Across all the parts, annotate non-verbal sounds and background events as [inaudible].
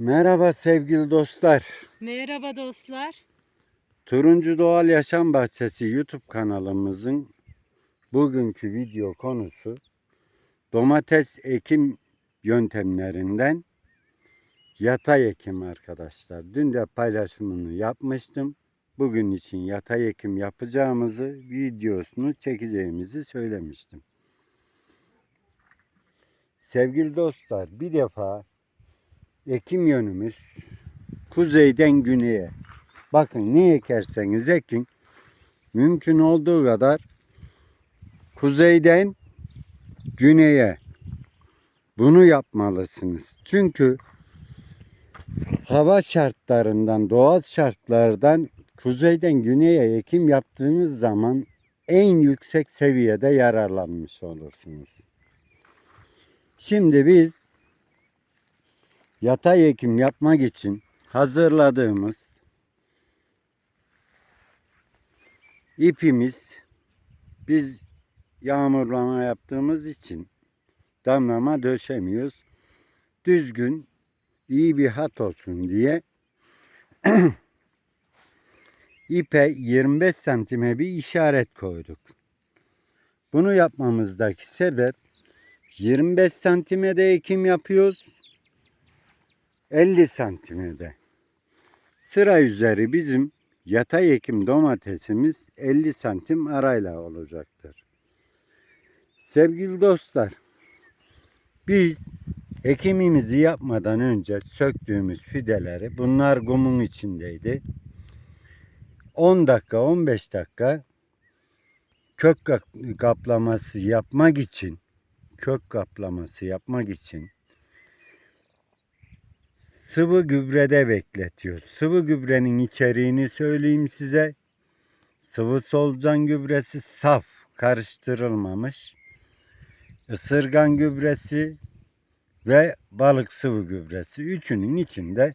Merhaba sevgili dostlar. Merhaba dostlar. Turuncu Doğal Yaşam Bahçesi YouTube kanalımızın bugünkü video konusu domates ekim yöntemlerinden yatay ekim arkadaşlar. Dün de paylaşımını yapmıştım. Bugün için yatay ekim yapacağımızı, videosunu çekeceğimizi söylemiştim. Sevgili dostlar, bir defa ekim yönümüz kuzeyden güneye. Bakın ne ekerseniz ekin mümkün olduğu kadar kuzeyden güneye bunu yapmalısınız. Çünkü hava şartlarından, doğal şartlardan kuzeyden güneye ekim yaptığınız zaman en yüksek seviyede yararlanmış olursunuz. Şimdi biz yatay ekim yapmak için hazırladığımız ipimiz biz yağmurlama yaptığımız için damlama döşemiyoruz. Düzgün iyi bir hat olsun diye [clears throat] ipe 25 santime bir işaret koyduk. Bunu yapmamızdaki sebep 25 santime de ekim yapıyoruz. 50 santime de. Sıra üzeri bizim yatay ekim domatesimiz 50 santim arayla olacaktır. Sevgili dostlar, biz ekimimizi yapmadan önce söktüğümüz fideleri, bunlar gumun içindeydi. 10 dakika, 15 dakika kök kap- kaplaması yapmak için, kök kaplaması yapmak için sıvı gübrede bekletiyor. Sıvı gübrenin içeriğini söyleyeyim size. Sıvı solucan gübresi saf, karıştırılmamış. Isırgan gübresi ve balık sıvı gübresi. Üçünün içinde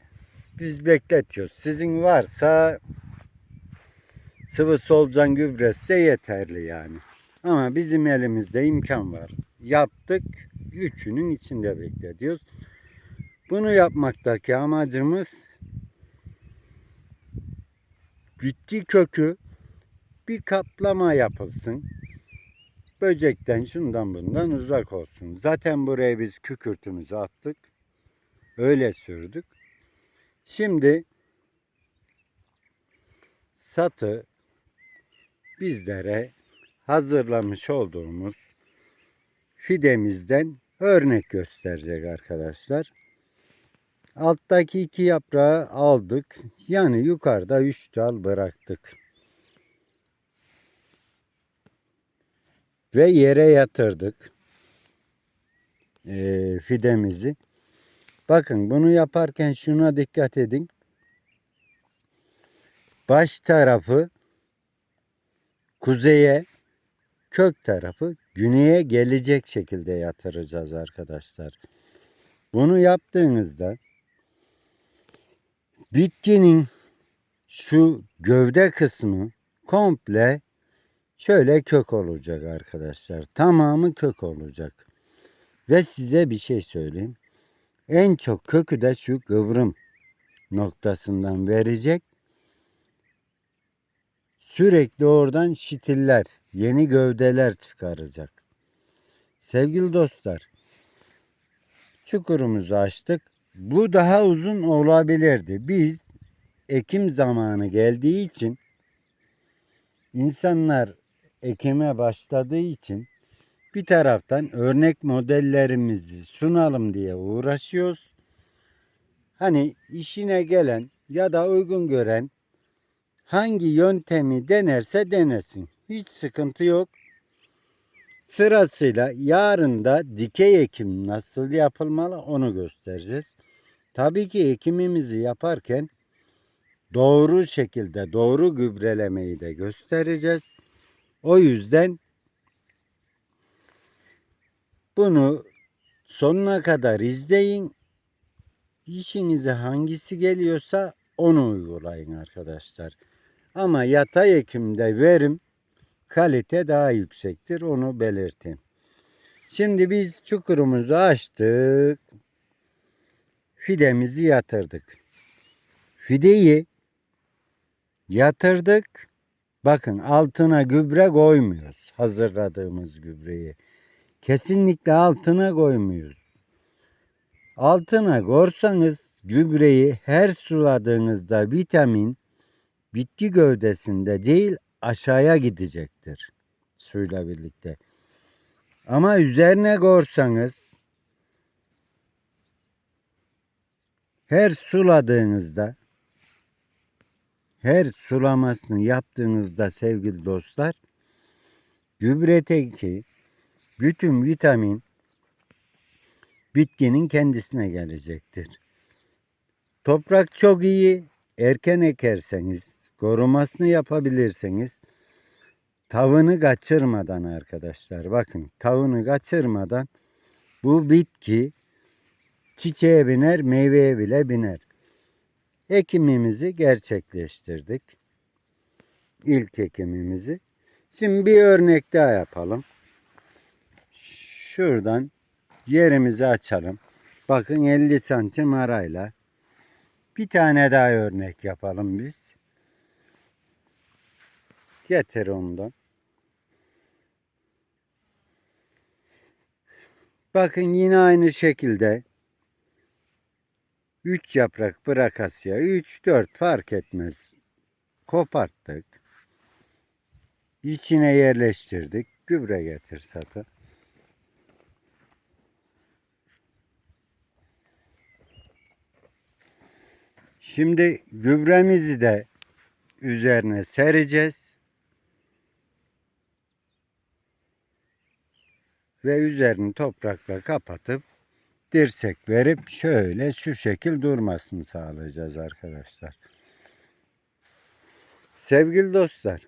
biz bekletiyoruz. Sizin varsa sıvı solucan gübresi de yeterli yani. Ama bizim elimizde imkan var. Yaptık. Üçünün içinde bekletiyoruz. Bunu yapmaktaki amacımız bitki kökü bir kaplama yapılsın. Böcekten şundan bundan uzak olsun. Zaten buraya biz kükürtümüzü attık. Öyle sürdük. Şimdi satı bizlere hazırlamış olduğumuz fidemizden örnek gösterecek arkadaşlar. Alttaki iki yaprağı aldık. Yani yukarıda üç dal bıraktık. Ve yere yatırdık. Ee, fidemizi. Bakın bunu yaparken şuna dikkat edin. Baş tarafı kuzeye, kök tarafı güneye gelecek şekilde yatıracağız arkadaşlar. Bunu yaptığınızda bitkinin şu gövde kısmı komple şöyle kök olacak arkadaşlar. Tamamı kök olacak. Ve size bir şey söyleyeyim. En çok kökü de şu kıvrım noktasından verecek. Sürekli oradan şitiller, yeni gövdeler çıkaracak. Sevgili dostlar, çukurumuzu açtık. Bu daha uzun olabilirdi. Biz ekim zamanı geldiği için insanlar ekime başladığı için bir taraftan örnek modellerimizi sunalım diye uğraşıyoruz. Hani işine gelen ya da uygun gören hangi yöntemi denerse denesin. Hiç sıkıntı yok. Sırasıyla yarın da dikey ekim nasıl yapılmalı onu göstereceğiz. Tabii ki ekimimizi yaparken doğru şekilde doğru gübrelemeyi de göstereceğiz. O yüzden bunu sonuna kadar izleyin. İşinize hangisi geliyorsa onu uygulayın arkadaşlar. Ama yatay ekimde verim kalite daha yüksektir onu belirteyim. Şimdi biz çukurumuzu açtık. Fidemizi yatırdık. Fideyi yatırdık. Bakın altına gübre koymuyoruz. Hazırladığımız gübreyi. Kesinlikle altına koymuyoruz. Altına korsanız gübreyi her suladığınızda vitamin bitki gövdesinde değil aşağıya gidecektir suyla birlikte. Ama üzerine korsanız her suladığınızda her sulamasını yaptığınızda sevgili dostlar gübredeki bütün vitamin bitkinin kendisine gelecektir. Toprak çok iyi. Erken ekerseniz, korumasını yapabilirseniz tavını kaçırmadan arkadaşlar bakın tavını kaçırmadan bu bitki çiçeğe biner, meyveye bile biner. Ekimimizi gerçekleştirdik. İlk ekimimizi. Şimdi bir örnek daha yapalım. Şuradan yerimizi açalım. Bakın 50 santim arayla. Bir tane daha örnek yapalım biz. Getir ondan. Bakın yine aynı şekilde 3 yaprak bırakasya 3 4 fark etmez. Koparttık. İçine yerleştirdik. Gübre getir satı. Şimdi gübremizi de üzerine sereceğiz. Ve üzerini toprakla kapatıp dirsek verip şöyle şu şekil durmasını sağlayacağız arkadaşlar. Sevgili dostlar,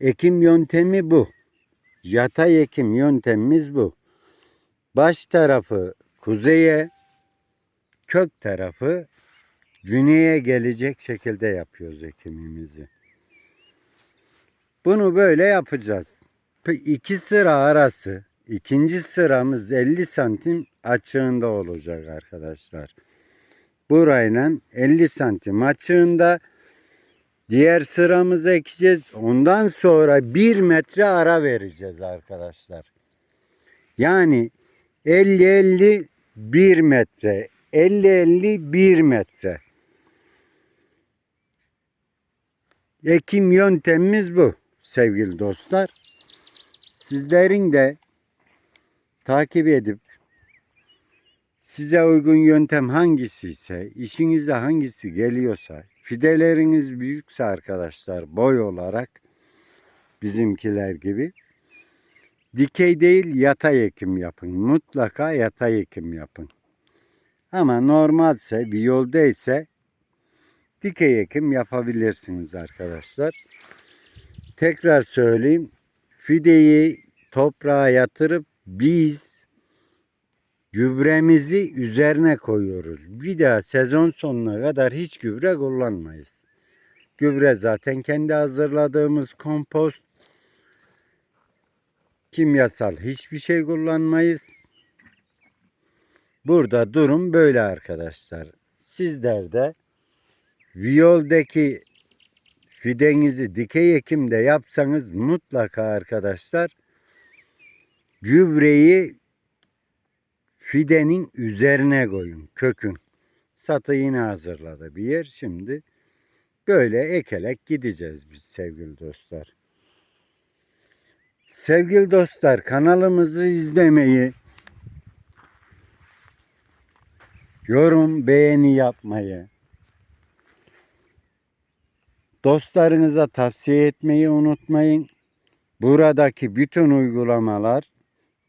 ekim yöntemi bu. Yatay ekim yöntemimiz bu. Baş tarafı kuzeye, kök tarafı güneye gelecek şekilde yapıyoruz ekimimizi. Bunu böyle yapacağız. İki sıra arası ikinci sıramız 50 santim açığında olacak arkadaşlar. Burayla 50 santim açığında diğer sıramızı ekeceğiz. Ondan sonra 1 metre ara vereceğiz arkadaşlar. Yani 50 50 1 metre 50 50 1 metre. Ekim yöntemimiz bu sevgili dostlar. Sizlerin de takip edip size uygun yöntem hangisi ise, işinize hangisi geliyorsa, fideleriniz büyükse arkadaşlar boy olarak bizimkiler gibi dikey değil yatay ekim yapın. Mutlaka yatay ekim yapın. Ama normalse bir yoldaysa dikey ekim yapabilirsiniz arkadaşlar. Tekrar söyleyeyim. Fideyi toprağa yatırıp biz gübremizi üzerine koyuyoruz. Bir daha sezon sonuna kadar hiç gübre kullanmayız. Gübre zaten kendi hazırladığımız kompost. Kimyasal hiçbir şey kullanmayız. Burada durum böyle arkadaşlar. Sizler de Viyoldaki fidenizi dikey ekimde yapsanız mutlaka arkadaşlar gübreyi fidenin üzerine koyun kökün. Satı yine hazırladı bir yer şimdi. Böyle ekelek gideceğiz biz sevgili dostlar. Sevgili dostlar kanalımızı izlemeyi, yorum, beğeni yapmayı, dostlarınıza tavsiye etmeyi unutmayın. Buradaki bütün uygulamalar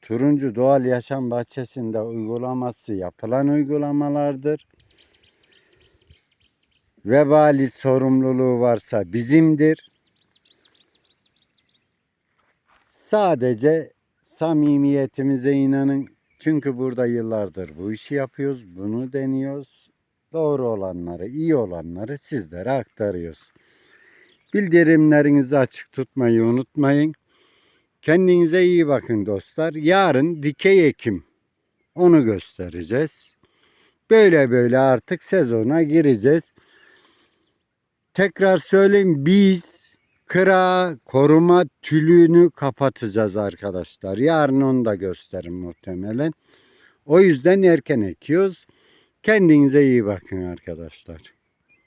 Turuncu Doğal Yaşam Bahçesi'nde uygulaması yapılan uygulamalardır. Vebali sorumluluğu varsa bizimdir. Sadece samimiyetimize inanın. Çünkü burada yıllardır bu işi yapıyoruz, bunu deniyoruz. Doğru olanları, iyi olanları sizlere aktarıyoruz. Bildirimlerinizi açık tutmayı unutmayın. Kendinize iyi bakın dostlar. Yarın dikey ekim onu göstereceğiz. Böyle böyle artık sezona gireceğiz. Tekrar söyleyeyim biz kıra koruma tülünü kapatacağız arkadaşlar. Yarın onu da gösteririm muhtemelen. O yüzden erken ekiyoruz. Kendinize iyi bakın arkadaşlar.